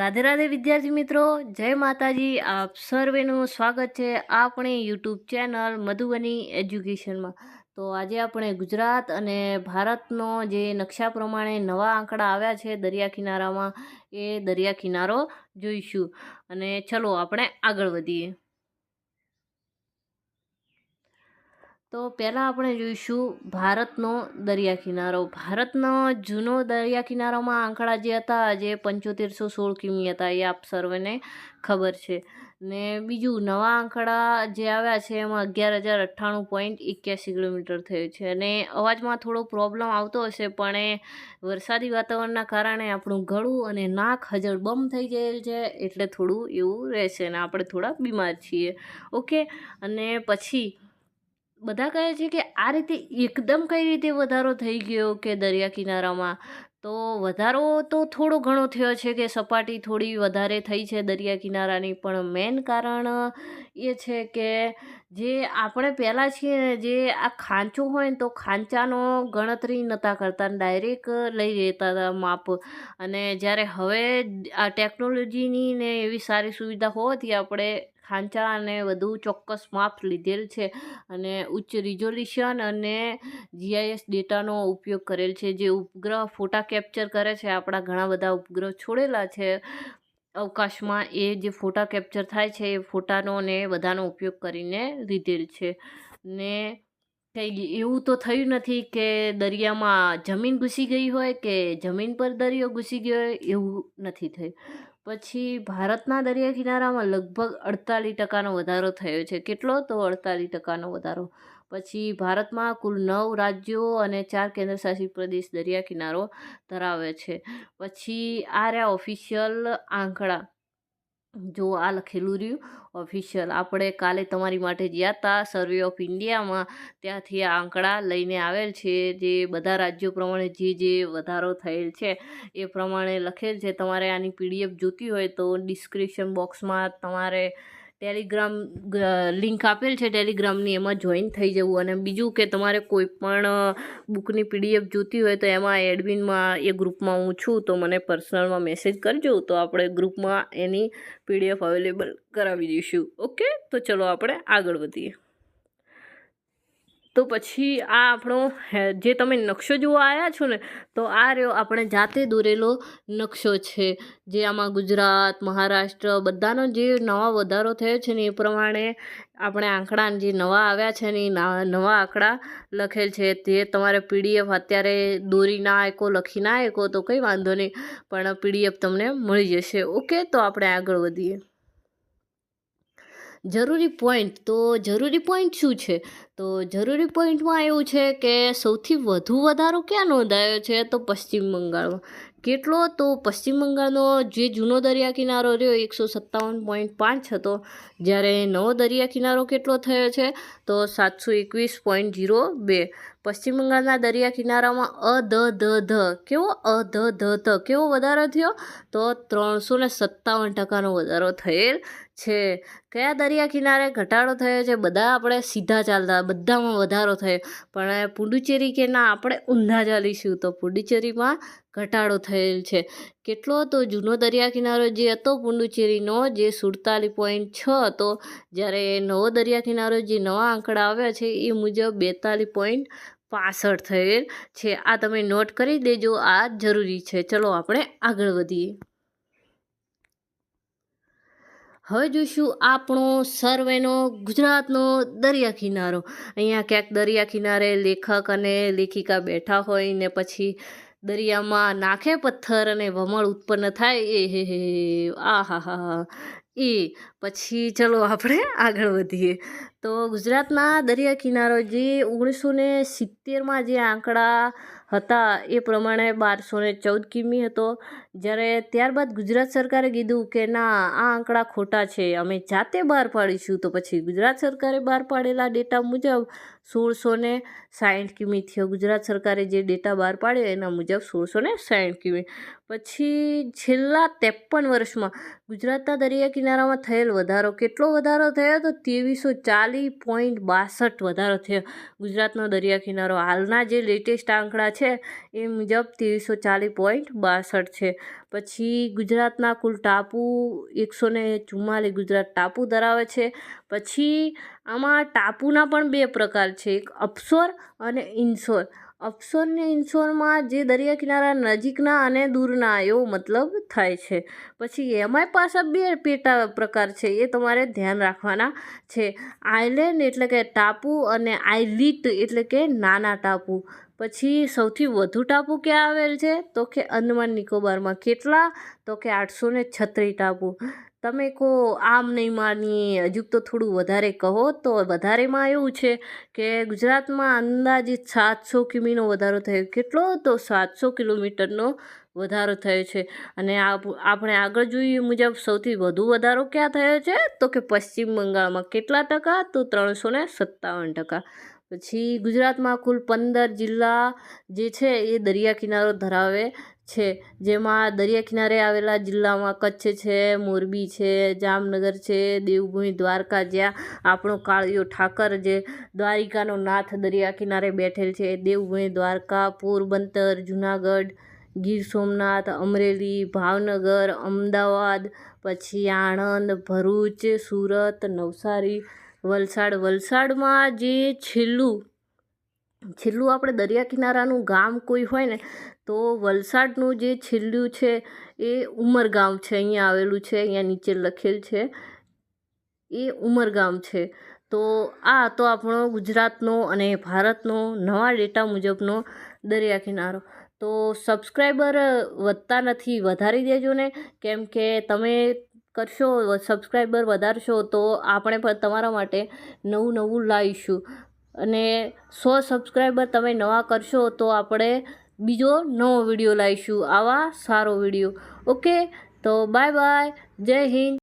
રાધે રાધે વિદ્યાર્થી મિત્રો, જય માતાજી. આપ સર્વેનું સ્વાગત છે આપણી યુટ્યુબ ચેનલ મધુબની એજ્યુકેશનમાં. તો આજે આપણે ગુજરાત અને ભારતનો જે નકશા પ્રમાણે નવા આંકડા આવ્યા છે દરિયા કિનારામાં, એ દરિયા કિનારો જોઈશું. અને ચલો આપણે આગળ વધીએ. તો પહેલાં આપણે જોઈશું ભારતનો દરિયા કિનારો ભારતનો જૂનો દરિયા કિનારામાં આંકડા જે હતા, જે પંચોતેરસો સોળ કિમી હતા, એ આપ સર્વેને ખબર છે. ને બીજું, નવા આંકડા જે આવ્યા છે, એમાં અગિયાર હજાર અઠ્ઠાણું પોઈન્ટ એક્યાસી કિલોમીટર થયું છે. અને અવાજમાં થોડો પ્રોબ્લેમ આવતો હશે, પણ એ વરસાદી વાતાવરણના કારણે આપણું ગળું અને નાક હજળબમ થઈ ગયેલ છે, એટલે થોડું એવું રહેશે અને આપણે થોડા બીમાર છીએ. ઓકે? અને પછી બધા કહે છે કે આ રીતે એકદમ કઈ રીતે વધારો થઈ ગયો કે દરિયા કિનારામાં? તો વધારો તો થોડો ઘણો થયો છે કે સપાટી થોડી વધારે થઈ છે દરિયા કિનારાની, પણ મેઇન કારણ એ છે કે જે આપણે પહેલાં છીએ ને, જે આ ખાંચો હોય ને તો ખાંચાનો ગણતરી નહોતા કરતા, ડાયરેક્ટ લઈ લેતા હતા માપ. અને જ્યારે હવે આ ટેકનોલોજીની ને એવી સારી સુવિધા હોવાથી આપણે ખાંચા અને વધુ ચોક્કસ માપ લીધેલ છે અને ઉચ્ચ રિઝોલ્યુશન અને જીઆઈએસ ડેટાનો ઉપયોગ કરેલ છે. જે ઉપગ્રહ ફોટા કેપ્ચર કરે છે. આપણા ઘણા બધા ઉપગ્રહ છોડેલા છે. અવકાશમાં એ જે ફોટા કેપ્ચર થાય છે, એ ફોટાનો ને બધાનો ઉપયોગ કરીને લીધેલ છે. ને કંઈ એવું તો થયું નથી કે દરિયામાં જમીન ઘૂસી ગઈ હોય કે જમીન પર દરિયો ઘૂસી ગયો હોય, એવું નથી થયું. પછી ભારતના દરિયા કિનારામાં લગભગ અડતાલીસ ટકાનો વધારો થયો છે. કેટલો? તો અડતાલીસ ટકાનો વધારો. પછી ભારતમાં કુલ નવ રાજ્યો અને ચાર કેન્દ્રશાસિત પ્રદેશ દરિયા કિનારો ધરાવે છે. પછી આ રહ્યા ઓફિશિયલ આંકડા. જો આ લખેલું રહ્યું. ઓફિશિયલ આપણે કાલે તમારી માટે ગયા હતા સર્વે ઓફ ઇન્ડિયામાં ત્યાંથી આ આંકડા લઈને આવેલ છે. જે બધા રાજ્યો પ્રમાણે જે જે વધારો થયેલ છે, એ પ્રમાણે લખેલ છે. તમારે આની પીડીએફ જોતી હોય તો ડિસ્ક્રિપ્શન બોક્સમાં તમારે ટેલિગ્રામ લિંક આપેલ છે ટેલિગ્રામની, એમાં જોઈન થઈ જવું. અને બીજું કે તમારે કોઈ પણ બુકની પીડીએફ જોતી હોય તો એમાં એડમિનમાં એ ગ્રુપમાં હું છું, તો મને પર્સનલમાં મેસેજ કરજો. તો આપણે ગ્રુપમાં એની પીડીએફ અવેલેબલ કરાવી દઈશું. ઓકે? તો ચલો આપણે આગળ વધીએ. તો પછી આ આપણો જે તમે નકશો જોવા આવ્યા છો ને, તો આ રહ્યો આપણે જાતે દોરેલો નકશો છે. જે આમાં ગુજરાત, મહારાષ્ટ્ર બધાનો જે નવા વધારો થયો છે ને એ પ્રમાણે આપણે આંકડા જે નવા આવ્યા છે ને નવા આંકડા લખેલ છે. તે તમારે પીડીએફ અત્યારે દોરી ના આંકો લખી ના આંકો તો કંઈ વાંધો નહીં, પણ પીડીએફ તમને મળી જશે. ઓકે, તો આપણે આગળ વધીએ. જરૂરી પોઈન્ટ તો જરૂરી પોઈન્ટ શું છે? તો જરૂરી પોઈન્ટમાં એવું છે કે સૌથી વધુ વધારો ક્યાં નોંધાયો છે? તો પશ્ચિમ બંગાળમાં. કેટલો? તો પશ્ચિમ બંગાળનો જે જૂનો દરિયા કિનારો રહ્યો, એકસો સત્તાવન પોઈન્ટ પાંચ હતો. જ્યારે નવો દરિયા કિનારો કેટલો થયો છે? તો સાતસો એકવીસ પોઈન્ટ જીરો બે. પશ્ચિમ બંગાળના દરિયા કિનારામાં અ ધ ધ ધ કેવો અ ધ ધ ધ કેવો વધારો થયો? તો ત્રણસો ને સત્તાવન ટકાનો વધારો થયેલ છે. કયા દરિયા કિનારે ઘટાડો થયો છે? બધા આપણે સીધા ચાલતા, બધામાં વધારો થયો. પણ પુડુચેરી કે ના, આપણે ઊંધા ચાલીશું તો પુડુચેરીમાં ઘટાડો થયેલ છે. કેટલો હતો? જૂનો દરિયા કિનારો જે હતો પુડુચેરીનો, જે સુડતાલીસ પોઈન્ટ છ હતો. જ્યારે નવો દરિયા કિનારો જે નવા આંકડા આવ્યા છે, એ મુજબ બેતાલીસ પોઈન્ટ પાસઠ થયેલ છે. આ તમે નોટ કરી દેજો. આ જરૂરી છે. ચલો આપણે આગળ વધીએ. હવે જોઈશું આપણો સર્વેનો ગુજરાતનો દરિયા કિનારો. અહીંયા ક્યાંક દરિયા કિનારે લેખક અને લેખિકા બેઠા હોય ને પછી દરિયામાં નાખે પથ્થર અને વમળ ઉત્પન્ન થાય. એ હે હે આ હા હા. એ પછી ચલો આપણે આગળ વધીએ. તો ગુજરાતના દરિયા કિનારો જે ઓગણીસો ને સિત્તેરમાં જે આંકડા હતા એ પ્રમાણે બારસો ને ચૌદ કિમી હતો. જ્યારે ત્યારબાદ ગુજરાત સરકારે કીધું કે ના, આ આંકડા ખોટા છે, અમે જાતે બહાર પાડીશું. તો પછી ગુજરાત સરકારે બહાર પાડેલા ડેટા મુજબ સોળસો ને સાઠ કિમી થયો. ગુજરાત સરકારે જે ડેટા બહાર પાડ્યો એના મુજબ સોળસો ને સાઠ કિમી. પછી છેલ્લા ત્રેપન વર્ષમાં ગુજરાતના દરિયા કિનારામાં થયેલ વધારો, કેટલો વધારો થયો? તો ત્રેવીસો ચાલીસ પોઈન્ટ બાસઠ વધારો થયો. ગુજરાતનો દરિયા કિનારો હાલના જે લેટેસ્ટ આંકડા છે એ મુજબ ત્રેવીસો ચાલીસ પોઈન્ટ બાસઠ છે. પછી ગુજરાતના કુલ ટાપુ એકસો ને ચુમ્માલીસ ગુજરાત ટાપુ ધરાવે છે. પછી આમાં ટાપુના પણ બે પ્રકાર છે. એક અપસોર અને ઇન્સોર. અપસોર ને ઇન્સોરમાં જે દરિયા કિનારા નજીકના અને દૂરના એવો મતલબ થાય છે. પછી એમાંય પાછા બે પેટા પ્રકાર છે, એ તમારે ધ્યાન રાખવાના છે. આઇલેન્ડ એટલે કે ટાપુ અને આઇલિટ એટલે કે નાના ટાપુ. પછી સૌથી વધુ ટાપુ ક્યાં આવેલ છે? તો કે અંદમાન નિકોબારમાં. કેટલા? તો કે આઠસો ને છત્રીસ ટાપુ. તમે કહો આમ નહીં માનીએ, હજુ તો થોડું વધારે કહો તો વધારેમાં એવું છે કે ગુજરાતમાં અંદાજિત સાતસો કિમીનો વધારો થયો. કેટલો? તો સાતસો કિલોમીટરનો વધારો થયો છે. અને આપ- આપણે આગળ જોઈએ મુજબ સૌથી વધુ વધારો ક્યાં થયો છે? તો કે પશ્ચિમ બંગાળમાં. કેટલા ટકા? તો ત્રણસો ને સત્તાવન ટકા. પછી ગુજરાતમાં કુલ પંદર જિલ્લા જે છે એ દરિયા કિનારો ધરાવે છે. જેમાં દરિયા કિનારે આવેલા જિલ્લામાં કચ્છ છે, મોરબી છે, જામનગર છે, દેવભૂમિ, દ્વારકા જ્યાં આપણો કાળિયો ઠાકર જે દ્વારિકાનો નાથ દરિયા કિનારે બેઠેલ છે. દેવભૂમિ, દ્વારકા, પોરબંદર, જુનાગઢ, ગીર સોમનાથ, અમરેલી, ભાવનગર, અમદાવાદ, પછી આણંદ, ભરૂચ, સુરત, નવસારી વલસાડ. વલસાડમાં જે છેલ્લું છેલ્લું આપણે દરિયા કિનારાનું ગામ કોઈ હોય ને, તો વલસાડનું જે છેલ્લું છે એ ઉમરગામ છે. અહીંયા આવેલું છે, અહીંયા નીચે લખેલ છે. એ ઉમરગામ છે. તો આ તો આપણો ગુજરાતનો અને ભારતનો નવા ડેટા મુજબનો દરિયા કિનારો. તો સબસ્ક્રાઈબર વધતા નથી, વધારી દેજો ને. કેમ કે તમે કરશો સબસ્ક્રાઈબર વધારશો, તો આપણે પણ તમારા માટે નવું નવું લાવીશું. અને સો સબસ્ક્રાઈબર તમે નવા કરશો, તો આપણે બીજો નવો વીડિયો લાવીશું. આવા સારો વીડિયો ઓકે તો બાય બાય જય હિન્દ.